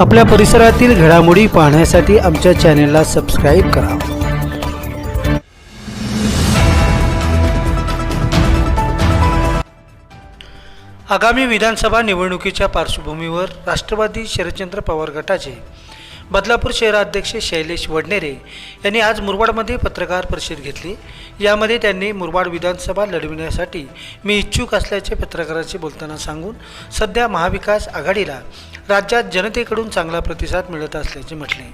आपल्या परिसरातील घडामोडी पाहण्यासाठी आमच्या चॅनेलला सबस्क्राईब करा. आगामी विधानसभा निवडणुकीच्या पार्श्वभूमीवर राष्ट्रवादी शरदचंद्र पवार गटाचे बदलापूर शहराध्यक्ष शैलेश वडनेरे यांनी आज मुरबाडमध्ये पत्रकार परिषद घेतली. यामध्ये त्यांनी मुरबाड विधानसभा लढविण्यासाठी मी इच्छुक असल्याचे पत्रकाराशी बोलताना सांगून सध्या महाविकास आघाडीला राज्यात जनतेकडून चांगला प्रतिसाद मिळत असल्याचे म्हटले.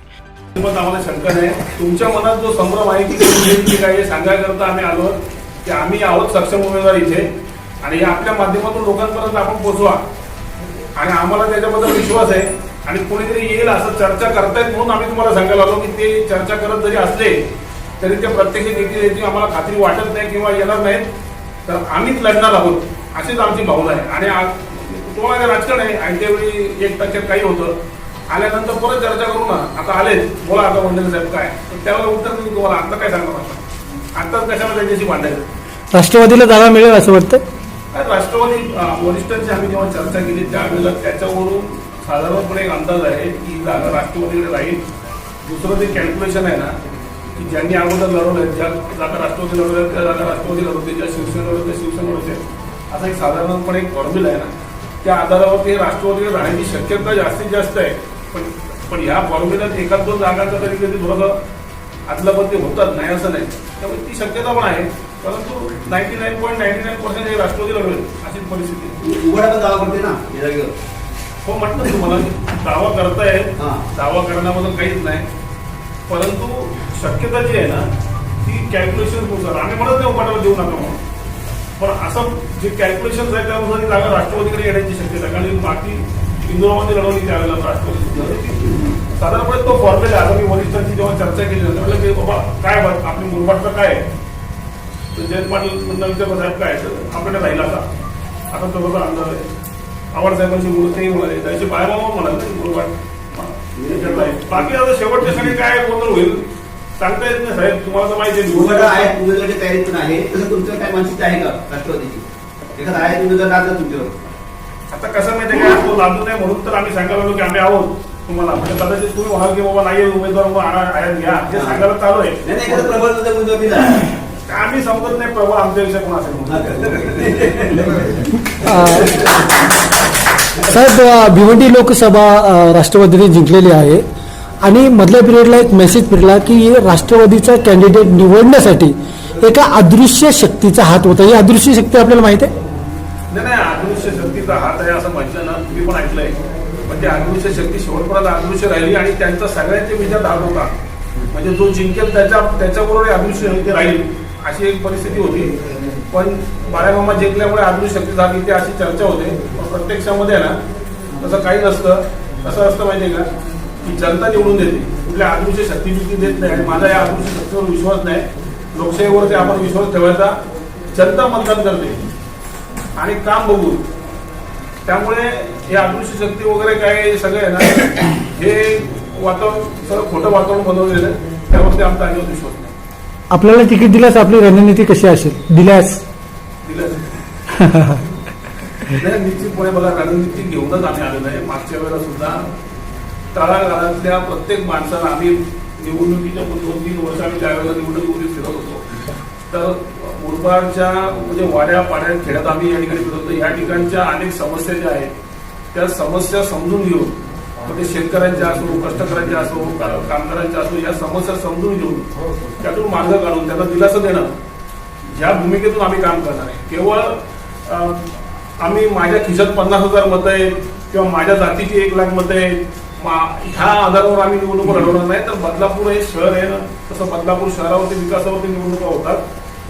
आम्हाला शंका नाही. तुमच्या मनात जो संभ्रम आहे की काय हे सांगायकरता आम्ही आलो की आम्ही आहोत सक्षम उमेदवार इथे. आणि आपल्या माध्यमातून लोकांपर्यंत आपण पोचवा आणि आम्हाला त्याच्याबद्दल विश्वास आहे. आणि कोणीतरी येईल असं चर्चा करतायत म्हणून आम्ही तुम्हाला सांगायला आलो की ते चर्चा करत जरी असले तरी ते प्रत्यक्ष येतील याची आम्हाला खात्री वाटत नाही किंवा येणार नाहीत. तर आम्हीच लढणार आहोत अशीच आमची भावना आहे. आणि तुम्हाला राजकारण आहे आणि त्यावेळी एक टक्क्यात काही होतं. आल्यानंतर परत चर्चा करू ना. आता आलेच बोला आता वंदन साहेब काय? तर त्यावेळेला उत्तर मी तुम्हाला आता काय सांगणार आता आताच कशाला त्यांच्याशी भांडायचं? राष्ट्रवादीला जागा मिळेल असं वाटतं राष्ट्रवादी वरिष्ठांची आम्ही जेव्हा चर्चा केली त्यावेळेला त्याच्यावरून साधारणपणे एक अंदाज आहे की जागा राष्ट्रवादीकडे राहील. दुसरं ते कॅल्क्युलेशन आहे ना की ज्यांनी अगोदर लढवलं ज्या जागा राष्ट्रवादी लढवल्या त्या जागा राष्ट्रवादी लढवते ज्या शिवसेना लढवते शिवसेना लढवते असा एक साधारणपणे एक फॉर्म्युला आहे ना. त्या आधारावरती हे राष्ट्रवादीकडे राहण्याची शक्यता जास्तीत जास्त आहे. पण पण ह्या फॉर्म्युल्यात एखाद दोन जागांचा तरी कधी थोडंसं आदलाबद्दी होतात नाही असं नाही. त्यामुळे ती शक्यता पण आहे परंतु ninety nine point ninety nine percent हे राष्ट्रवादी लढवेल अशी परिस्थिती आहे. उघडा दावा करते ना या जागेवर. हो म्हटलं तुम्हाला दावा करतायत हा. दावा करण्याबद्दल काहीच नाही. परंतु शक्यता जी आहे ना ती कॅल्क्युलेशननुसार. आम्ही म्हणत नाही उपाटाला देऊ नका म्हणून. पण असं जे कॅल्क्युलेशन आहे त्यानुसार ही जागा राष्ट्रवादीकडे येण्याची शक्यता. कारण बाकी इंदोरामध्ये लढवली त्यावेळेला राष्ट्रवादी साधारणपणे तो फॉर्म्युला आता मी वरिष्ठांची जेव्हा चर्चा केली म्हटलं की बाबा काय आपली मुरबाटचं काय आहे तर जयंत पाटील म्हणलं विचारलं साहेब काय? तर आपल्याकडे राहील आता. आता तो बघा अंदाज आहे. आव्हाड साहेबांची मुलगी म्हणाले त्याची बायमामा म्हणाले बाकी आता शेवटच्या क्षणी काय गोंधळ होईल सांगता येत नाही साहेब. तुम्हाला तर माहिती आहे उमेदवाराच्या तयारीत पण आहे. तसं तुमचं काय मानसिकता आहे का राष्ट्रवादीची? एखादा आहे उमेदवार राहतात तुमच्यावर? आता कसं माहितीये का? तो लादू नाही म्हणून तर आम्ही सांगायला लागलो की आम्ही आहोत तुम्हाला. म्हणजे कदाचित तुम्ही म्हणाल की बाबा नाही उमेदवार घ्या. हे. सांगायला चालू आहे. आम्ही समजत नाही प्रभा आमच्याविषयी कोण असेल. साहेब भिवंडी लोकसभा राष्ट्रवादीने जिंकलेली आहे आणि मधल्या पिरियडला एक मेसेज फिरला की राष्ट्रवादीचा कॅन्डिडेट निवडण्यासाठी एका अदृश्य शक्तीचा हात होता. ही अदृश्य शक्ती आपल्याला माहिती आहे? नाही नाही अदृश्य शक्तीचा हात आहे असं म्हटलं ना तुम्ही पण ऐकलंय. पण ती अदृश्य शक्ती शेवटपर्यंत अदृश्य राहिली आणि त्यांचा सगळ्यांच्या विचार हात होता. म्हणजे जो जिंकेल त्याच्या त्याच्याबरोबर अदृश्य शक्ती राहील. अशी एक परिस्थिती होती. पण बाळामामा जिंकल्यामुळे अदृश्य शक्ती झाली ते अशी चर्चा होते. पण प्रत्यक्षामध्ये ना तसं काही नसतं. कसं असतं माहितीये का? की जनता निवडून देते. कुठल्या आदृश्य शक्ती बिक्ती देत नाही. आणि माझा या आदृश्य शक्तीवर विश्वास नाही. लोकशाहीवरती आपण विश्वास ठेवायचा. जनता मतदान करते. आणि काम बघून. त्यामुळे हे आदृश्य शक्ती वगैरे काय सगळे आहे ना हे वातावरण सगळं खोटं वातावरण बनवलेलं आहे. त्यावरती आमचा अजिबात विश्वास नाही. आपल्याला तिकीट दिल्यास आपली रणनीती कशी असेल? दिल्यास. निश्चितपणे मला रणनीती घेऊनच आम्ही आलेलो आहे. मागच्या वेळेला सुद्धा तळागाळातल्या प्रत्येक माणसाला आम्ही निवडणुकीच्या दोन तीन वर्ष आम्ही त्यावेळेला निवडणुकीमध्ये फिरत होतो तर मुरबाडच्या म्हणजे वाड्या पाड्या खेड्यात आम्ही या ठिकाणी फिरत होतो. या ठिकाणच्या अनेक समस्या ज्या आहेत त्या समस्या समजून घेऊन मग ते शेतकऱ्यांच्या असो कष्टकऱ्यांच्या असो कामगारांच्या असो या समस्या समजून घेऊन त्यातून मार्ग काढून त्यांना दिलासा देणं. ज्या भूमिकेतून आम्ही काम करणार आहे. केवळ आम्ही माझ्या खिशात पन्नास हजार मतं आहेत किंवा माझ्या जातीची एक लाख मतं आहेत. मा- ह्या आधारावर आम्ही निवडणूक लढवणार नाही. तर बदलापूर हे शहर आहे ना तसं बदलापूर शहरावरती विकासावरती निवडणुका होतात.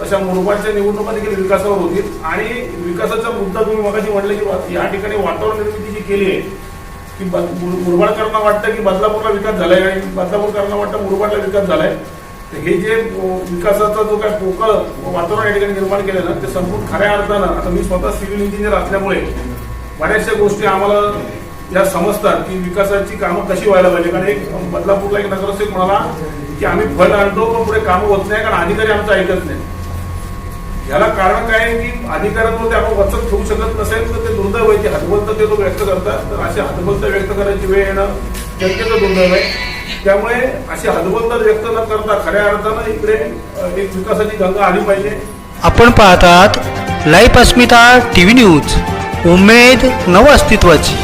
तशा मुरबाडच्या निवडणुका देखील विकासावर होतील. आणि विकासाचा मुद्दा तुम्ही मगाशी म्हटलं की या ठिकाणी वातावरण निर्मिती जी केली आहे की मुरबाडकरांना वाटतं की बदलापूरला विकास झालाय आणि बदलापूरकरांना वाटतं मुरबाडला विकास झालाय. तर हे जे विकासाचा जो काय पोकळ वातावरण या ठिकाणी निर्माण केलं ना ते संपूर्ण खऱ्या अर्थानं आता मी स्वतः सिव्हिल इंजिनियर असल्यामुळे बऱ्याचशा गोष्टी आम्हाला या समजतात की विकासाची कामं कशी व्हायला पाहिजे. कारण एक बदलापूरला एक नगरसेवक म्हणाला की आम्ही फंड आणतो पण पुढे कामं होत नाही कारण अधिकारी आमचं ऐकत नाही. याला कारण काय आहे की अधिकाऱ्यांमध्ये आपण वचक ठेवू शकत नसेल तर ते दुर्दैव आहे की हतबलता ते लोक व्यक्त करतात. तर असे हतबलता व्यक्त करायची वेळ येणं जनतेचं दुर्दैव आहे. त्यामुळे अशी हतबल व्यक्त न करता खऱ्या अर्थानं इकडे एक विकासाची गंगा आली पाहिजे. आपण पाहतात life Asmita TV news. उमेद नव अस्तित्वाची